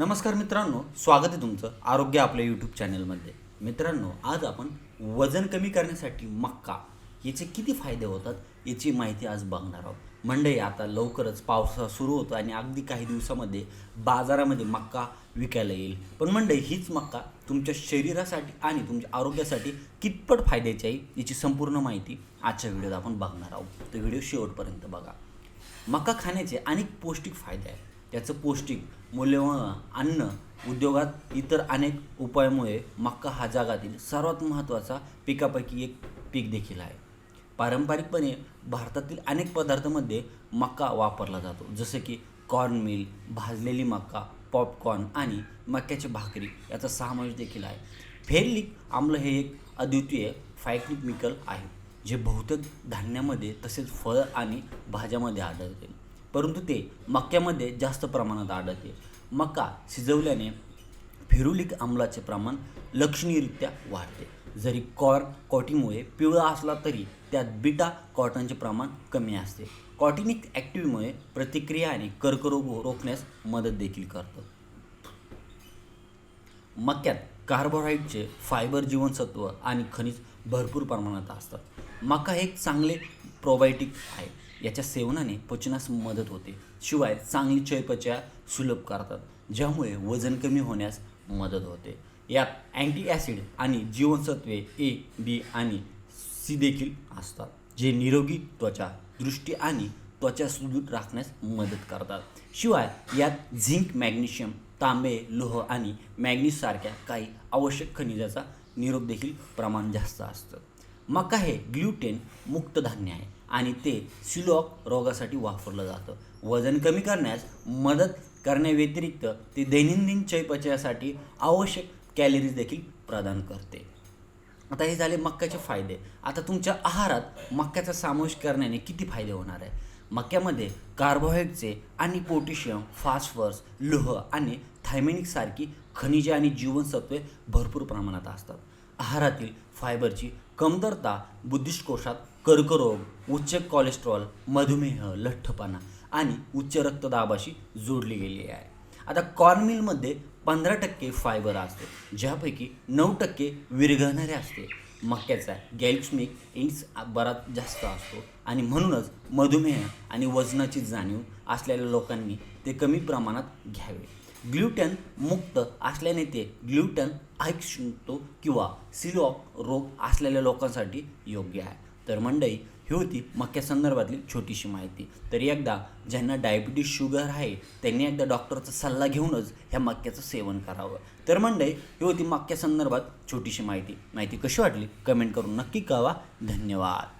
नमस्कार मित्रांनो स्वागत आहे तुमचं आरोग्य आपल्या यूट्यूब चॅनलमध्ये मित्रांनो आज आपण वजन कमी करण्यासाठी मक्का याचे किती फायदे होतात याची माहिती आज बघणार आहोत. मंडई आता लवकरच पावसाळा सुरू होतो आणि अगदी काही दिवसामध्ये बाजारामध्ये मक्का विकायला येईल. पण मंडई हीच मक्का तुमच्या शरीरासाठी आणि तुमच्या आरोग्यासाठी कितपत फायद्याची आहे याची संपूर्ण माहिती आजच्या व्हिडिओत आपण बघणार आहोत. तर व्हिडिओ शेवटपर्यंत बघा. मक्का खाण्याचे अनेक पौष्टिक फायदे आहेत. त्याचं पौष्टिक मूल्यवान अन्न उद्योगात इतर अनेक उपायामुळे मक्का हा जगातील सर्वात महत्त्वाचा पिकापैकी एक पीक देखील आहे. पारंपरिकपणे भारतातील अनेक पदार्थांमध्ये मक्का वापरला जातो. जसे की कॉर्न मिल भाजलेली मक्का पॉपकॉर्न आणि मक्याची भाकरी याचा समावेश देखील आहे. फेरलिक आम्ल हे एक अद्वितीय फायक्लिमिकल आहे जे बहुतेक धान्यामध्ये तसेच फळ आणि भाज्यामध्ये आढळते. परंतु ते मक्यामध्ये जास्त प्रमाणात आढळते. मका शिजवल्याने फेरुलिक आम्लाचे प्रमाण लक्षणीयरित्या वाढते. जरी कॉर्न कॉटीमुळे पिवळा असला तरी त्यात बीटा कॉटनचे प्रमाण कमी असते. कॉटिनिक ॲक्टिव्हमुळे प्रतिक्रिया आणि कर्करोग रोखण्यास मदत देखील करतं. मक्यात कार्बोहायड्रेटचे फायबर जीवनसत्व आणि खनिज भरपूर प्रमाणात असतात. मका हे एक चांगले प्रोबायोटिक आहे. याच्या सेवनाने पचनास मदत होते. शिवाय चांगली चयपचया सुलभ करतात ज्यामुळे वजन कमी होण्यास मदत होते. यात अँटी ॲसिड आणि जीवनसत्वे ए बी आणि सी देखील असतात जे निरोगी त्वचा दृष्टी आणि त्वचा सुदृढ राखण्यास मदत करतात. शिवाय यात झिंक मॅग्नेशियम तांबे लोह आणि मॅग्नीसारख्या काही आवश्यक खनिजाचा निरोप देखील प्रमाण जास्त असतं. मका हे ग्लुटेन मुक्त धान्य आहे आणि ते सिलॉक रोगासाठी वापरलं जातं. वजन कमी करण्यास मदत करण्याव्यतिरिक्त ते दैनंदिन चयपचयासाठी आवश्यक कॅलरीज देखील प्रदान करते. आता हे झाले मक्याचे फायदे. आता तुमच्या आहारात मक्याचा समावेश करण्याने किती फायदे होणार आहे? मक्यामध्ये कार्बोहायड्रेटचे आणि पोटॅशियम फॉस्फरस लोह आणि थायमेनिकसारखी खनिजे आणि जीवनसत्वे भरपूर प्रमाणात असतात. आहारातील फायबरची कमतरता बुद्धिष्टकोशात कर्करोग उच्च कोलेस्ट्रॉल मधुमेह लठ्ठपणा आणि उच्च रक्तदाबाशी जोडली गेली आहे. आता कॉर्नमिलमध्ये पंधरा टक्के फायबर असते ज्यापैकी नऊ टक्के विरघळणारे असते. मक्याचा गॅल्क्समिक इंट्स बराच जास्त असतो आणि म्हणूनच मधुमेह आणि वजनाची जाणीव असलेल्या लोकांनी ते कमी प्रमाणात घ्यावे. ग्लुटेन मुक्त असल्याने ते ग्लुटेन ऐकतो किंवा सिलॉक रोग असलेल्या लोकांसाठी योग्य आहे. तर मंडई ही होती मक्या संदर्भातली छोटीशी माहिती. तर एकदा ज्यांना डायबिटीज शुगर आहे त्यांनी एकदा डॉक्टरचा सल्ला घेऊनच ह्या मक्याचं सेवन करावं. तर मंडई ही होती मक्यासंदर्भात छोटीशी माहिती. माहिती कशी वाटली? कमेंट करून नक्की कळवा. धन्यवाद.